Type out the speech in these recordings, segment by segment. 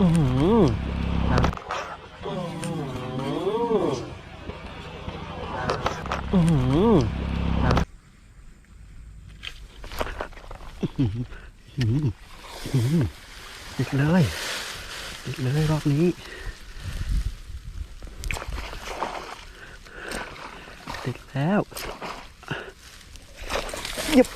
อือออือหืออื้อหืออื้อหือติดเลยติดเลยรอบนี้ ติดแล้วหยิบ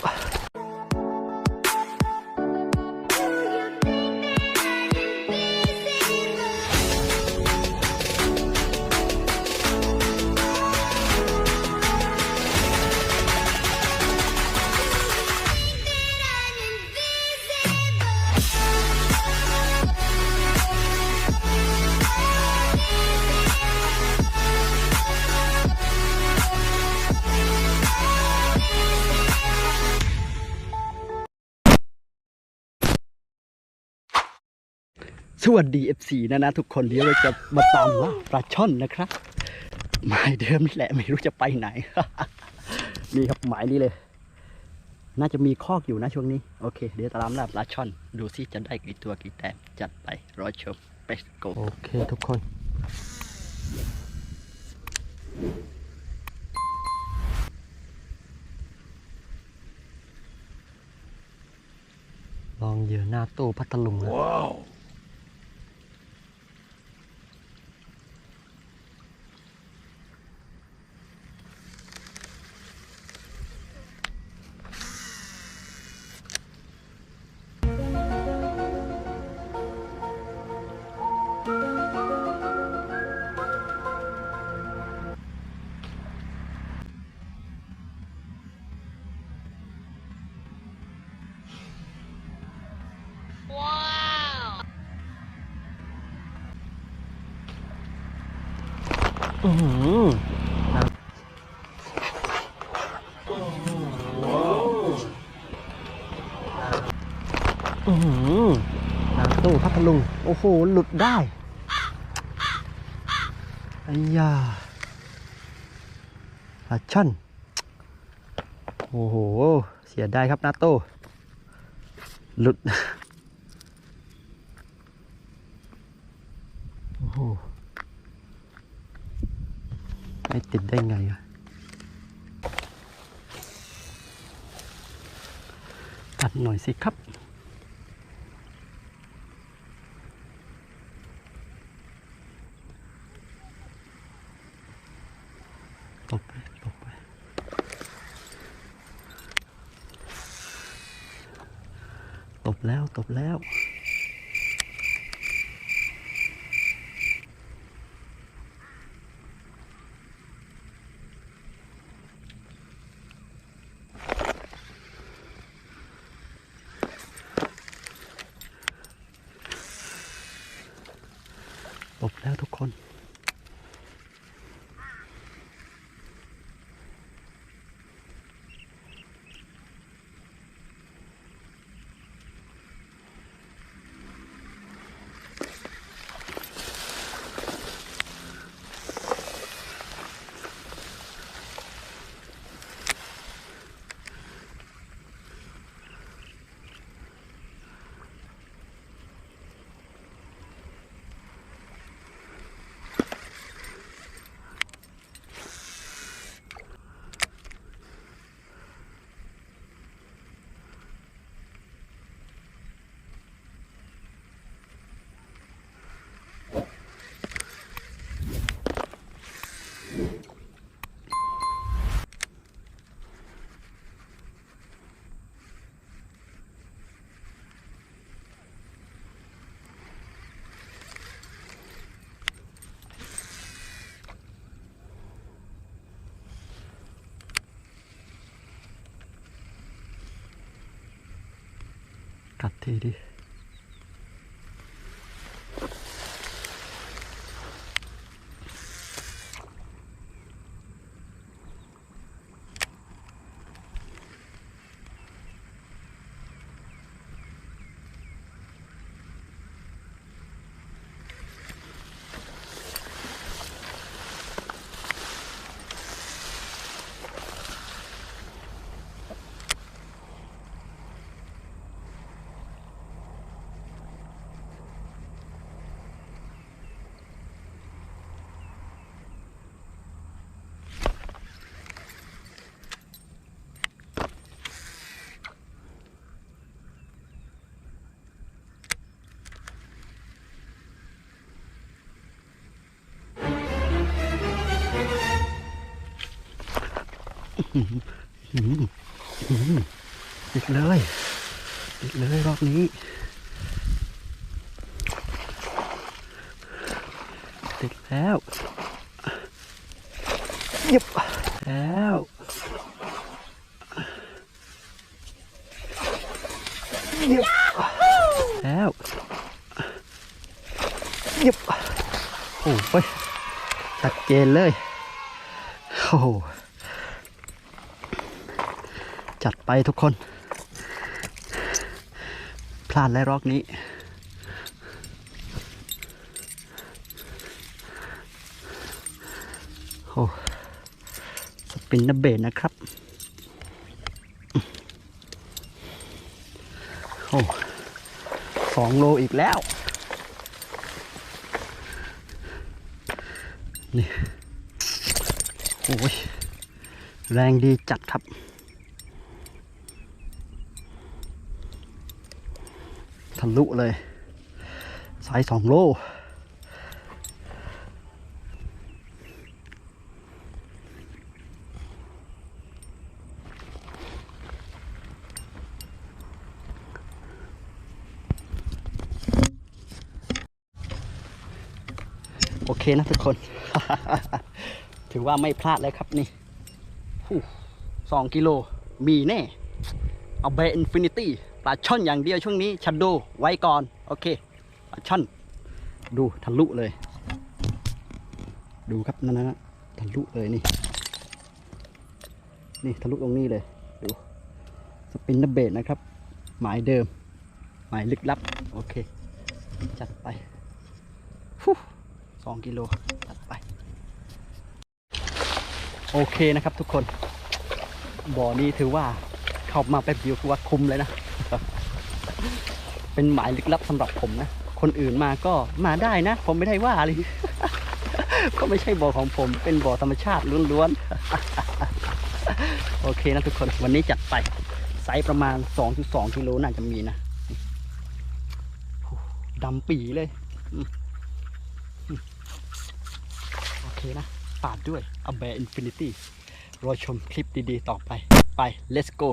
สวัสดี FC นะนะทุกคนเดี๋ยวเราจะมาตามล่าปลาช่อนนะครับหมายเดิมนี่แหละไม่รู้จะไปไหน นี่ครับหมายนี้เลย น่าจะมีคอกอยู่นะช่วงนี้ โอเค เดี๋ยวตามล่าปลาช่อน ดูซิจะได้กี่ตัวกี่แต้มจัดไปรอชมไปโกโอเคทุกคนลองเหยื่อหน้าตู้พัทลุงแล้ว อือหืออือตู้พัทลุง โอ้โห หลุดได้ไอ้ยาปลาช่อนโอ้โห เสียดายครับนาโต้หลุด โอ้โห ไม่ติดได้ไงอะตัดหน่อยสิครับ ตบไปตบไปตบแล้วตบแล้ว ตบแล้วทุก คนกัด ติดเลยติดเลยรอบนี้ ติดแล้วหยิบแล้วหยิบแล้วหยิบโอ้ยชัดเจนเลยโอ้ จัดไปทุกคน พลาดแล้วรอบนี้ โอ้สปินนเบนนะครับ โอ้สองโลอีกแล้ว นี่ โอ้ย แรงดีจัดครับ ทะลุเลยสายสองโลโอเคนะทุกคน ถือว่าไม่พลาดเลยครับนี่สองกิโล มีแน่ เอาเบอินฟินิตี้ ปลาช่อนอย่างเดียวช่วงนี้ชัดโดไว้ก่อน โอเคปลาช่อน ดูทะลุเลย ดูครับนั่นนะทะลุเลยนี่ นี่ทะลุตรงนี้เลยดูสปินนเบดนะครับ หมายเดิม หมายลึกลับ โอเค จัดไปฟูสองกิโลจัดไป โอเคนะครับทุกคนบ่อนี้ถือว่า เข้ามาแป๊บเดียวคือว่าคุ้มเลยนะ เป็นหมายลึกลับสำหรับผมนะ คนอื่นมาก็มาได้นะ ผมไม่ได้ว่าเลย ก็ไม่ใช่บ่อของผม เป็นบ่อธรรมชาติล้วนๆ โอเคนะทุกคน วันนี้จัดไป ไซส์ประมาณ 2.2กิโลน่าจะมีนะดำปีเลย โอเคนะ ปาดด้วย a b e a r Infinity รอชมคลิปดีๆ ต่อไป ไป let's go